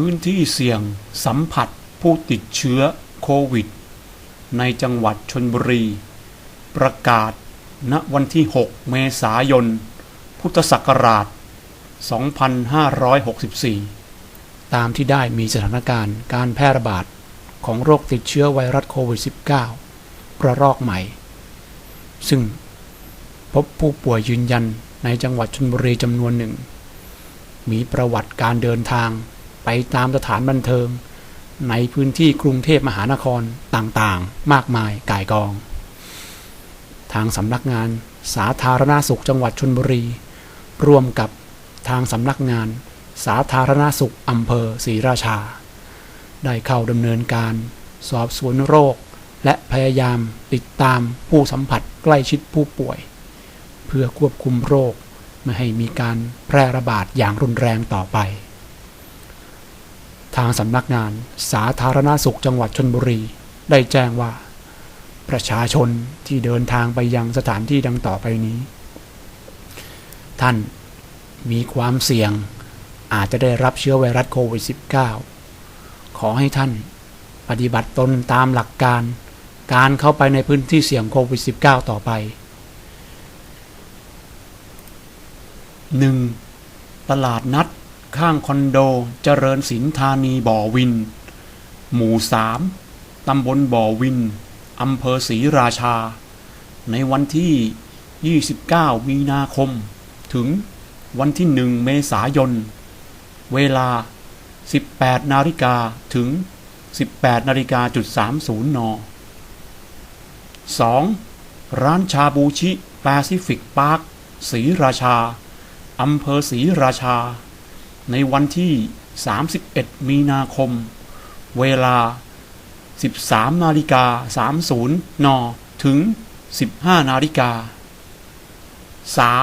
พื้นที่เสี่ยงสัมผัสผู้ติดเชื้อโควิด ในจังหวัดชนบุรี ประกาศณวันที่ 6 เมษายน พุทธศักราช 2564 ตามที่ได้มีสถานการณ์การแพร่ระบาดของโรคติดเชื้อไวรัสโควิด -19 ระลอกใหม่ ซึ่งพบผู้ป่วยยืนยันในจังหวัดชลบุรีจำนวนหนึ่ง มีประวัติการเดินทาง ไปตามสถานบันเทิง ในพื้นที่กรุงเทพมหานครต่างๆ มากมายก่ายกอง ทางสำนักงานสาธารณาสุขจังหวัดชลบุรี ร่วมกับทางสำนักงานสาธารณาสุขอำเภอศรีราชา ได้เข้าดำเนินการสอบสวนโรค และพยายามติดตามผู้สัมผัสใกล้ชิดผู้ป่วย เพื่อควบคุมโรคไม่ให้มีการแพร่ระบาดอย่างรุนแรงต่อไป ทางสำนักงานสาธารณาสุขจังหวัดชนบุรี ได้แจ้งว่า ประชาชนที่เดินทางไปยังสถานที่ดังต่อไปนี้ ท่านมีความเสี่ยงอาจจะได้รับเชื้อไวรัสโควิด -19 ขอให้ท่านปฏิบัติตนตามหลักการการเข้าไปในพื้นที่เสี่ยงโควิด -19 ต่อไป 1. ตลาดนัด ข้างคอนโดเจริญสินธานีบ่อวิน หมู่3ตำบลบ่อวินอำเภอศรีราชา ในวันที่ 29 มีนาคม ถึงวันที่ 1 เมษายน เวลา 18 นาฬิกาถึง 18 นาฬิกาจุด30 น 2. ร้านชาบูชิแปซิฟิกพาร์คศรีราชา อำเภอศรีราชา ในวันที่ 31 มีนาคม เวลา 13 นาฬิกา 30 น ถึง 15 นาฬิกา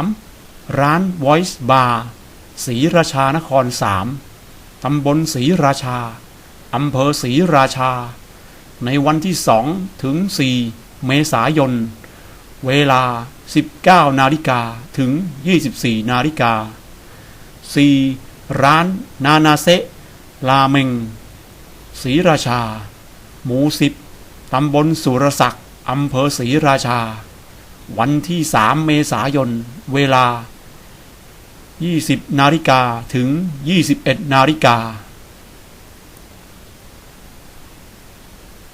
3. ร้าน Voice Bar ศรีราชานคร 3 ตำบลศรีราชา อำเภอศรีราชา ในวันที่ 2 ถึง 4 เมษายน เวลา 19 นาฬิกา ถึง 24 นาฬิกา 4. ร้านนานาเซลาเมงศรีราชา หมู่สิบตำบลสุรศักดิ์อำเภอศรีราชา วันที่ 3 เมษายน เวลา 20 นาฬิกาถึง 21 นาฬิกา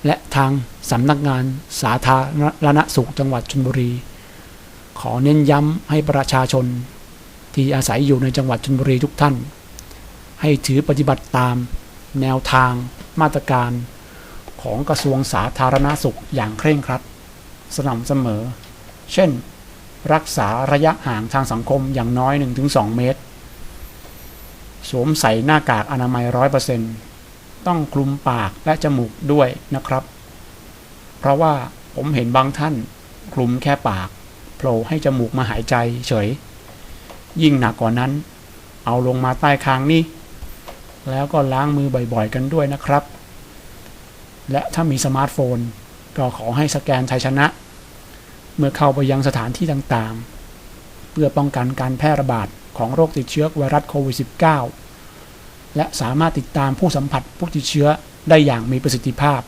และทางสำนักงานสาธารณสุขจังหวัดชลบุรี ขอเน้นย้ำให้ประชาชนที่อาศัยอยู่ในจังหวัดชลบุรีทุกท่าน ให้ถือปฏิบัติตาม แนวทางมาตรการของกระทรวงสาธารณาสุขอย่างเคร่งครัด สม่ำเสมอ เช่น รักษาระยะห่างทางสังคมอย่างน้อย 1-2 เมตร สวมใส่หน้ากากอนามัยร้อยเปอร์เซนต์ต้องคลุมปากและจมูกด้วยนะครับ เพราะว่าผมเห็นบางท่านคลุมแค่ปากโผล่ให้จมูกมาหายใจเฉย ยิ่งหนักกว่านั้น เอาลงมาใต้คางนี่ แล้วก็ล้างมือบ่อยๆกันด้วยนะครับ และถ้ามีสมาร์ทโฟน ก็ขอให้สแกนไทยชนะ เมื่อเข้าไปยังสถานที่ต่างๆ เพื่อป้องกันการแพร่ระบาดของโรคติดเชื้อไวรัสโควิด -19 และสามารถติดตามผู้สัมผัสผู้ติดเชื้อได้อย่างมีประสิทธิภาพ